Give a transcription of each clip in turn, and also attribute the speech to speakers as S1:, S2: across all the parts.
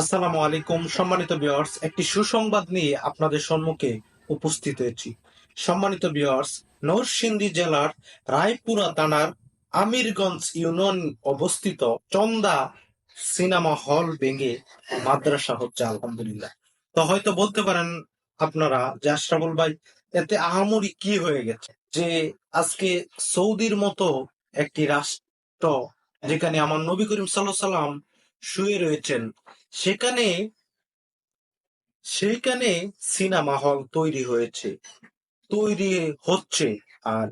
S1: আসসালামু আলাইকুম, সম্মানিত ভিউয়ার্স একটি সুসংবাদ নিয়ে আপনাদের সম্মুখে উপস্থিত হয়েছি। সম্মানিত ভিউয়ার্স নরসিংদী জেলার রায়পুরা থানার আমিরগঞ্জ ইউনিয়ন অবস্থিত চন্দা সিনেমা হল ভেঙে মাদ্রাসা হচ্ছে, আলহামদুলিল্লাহ। তো হয়তো বলতে পারেন আপনারা যে আশরাফুল ভাই, এতে আহামরি কি হয়ে গেছে? যে আজকে সৌদির মতো একটি রাষ্ট্র যেখানে আমার নবী করিম সাল্লাহ সাল্লাম শুয়ে রয়েছেন। সেখানে সেইখানে সিনেমা হল তৈরি হয়েছে। তৈরি হচ্ছে আর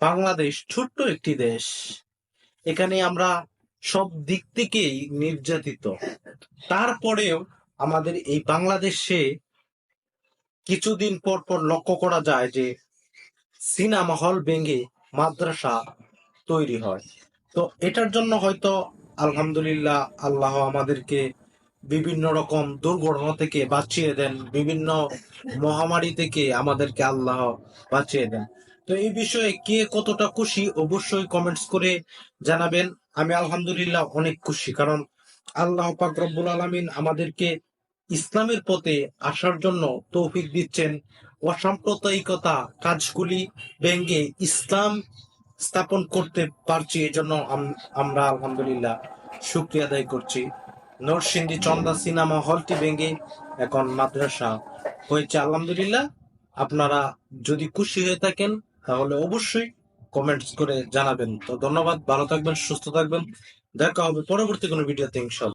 S1: বাংলাদেশ ছোট্ট একটি দেশ। এখানে আমরা সব দিক থেকেই নির্যাতিত। তারপরেও আমাদের এই বাংলাদেশে কিছুদিন পর পর লক্ষ্য করা যায় যে, সিনেমা হল ভেঙে মাদ্রাসা তৈরি হয়। তো এটার জন্য হয়তো আলহামদুলিল্লাহ, আল্লাহ আমাদেরকে বিভিন্ন রকম দুর্ঘটনা থেকে বাঁচিয়ে দেন, বিভিন্ন মহামারী থেকে আমাদেরকে আল্লাহ বাঁচিয়ে দেন। তো এই বিষয়ে কে কতটা খুশি অবশ্যই কমেন্টস করে জানাবেন। আমি আলহামদুলিল্লাহ অনেক খুশি, কারণ আল্লাহ পাক আলমিন আমাদেরকে ইসলামের পথে আসার জন্য তৌফিক দিচ্ছেন। অসাম্প্রদায়িকতা কাজগুলি ভেঙ্গে ইসলাম স্থাপন করতে পারছি, এই জন্য আমরা আলহামদুলিল্লাহ শুক্রিয়া আদায় করছি। নরসিংদী চন্দা সিনেমা হলটি ভেঙে এখন মাদ্রাসা হয়েছে। আলহামদুলিল্লাহ, আপনারা যদি খুশি হয়ে থাকেন, তাহলে অবশ্যই কমেন্টস করে জানাবেন। তো ধন্যবাদ, ভালো থাকবেন, সুস্থ থাকবেন। দেখা হবে পরবর্তী কোনো ভিডিওতে, ইনশাল্লাহ।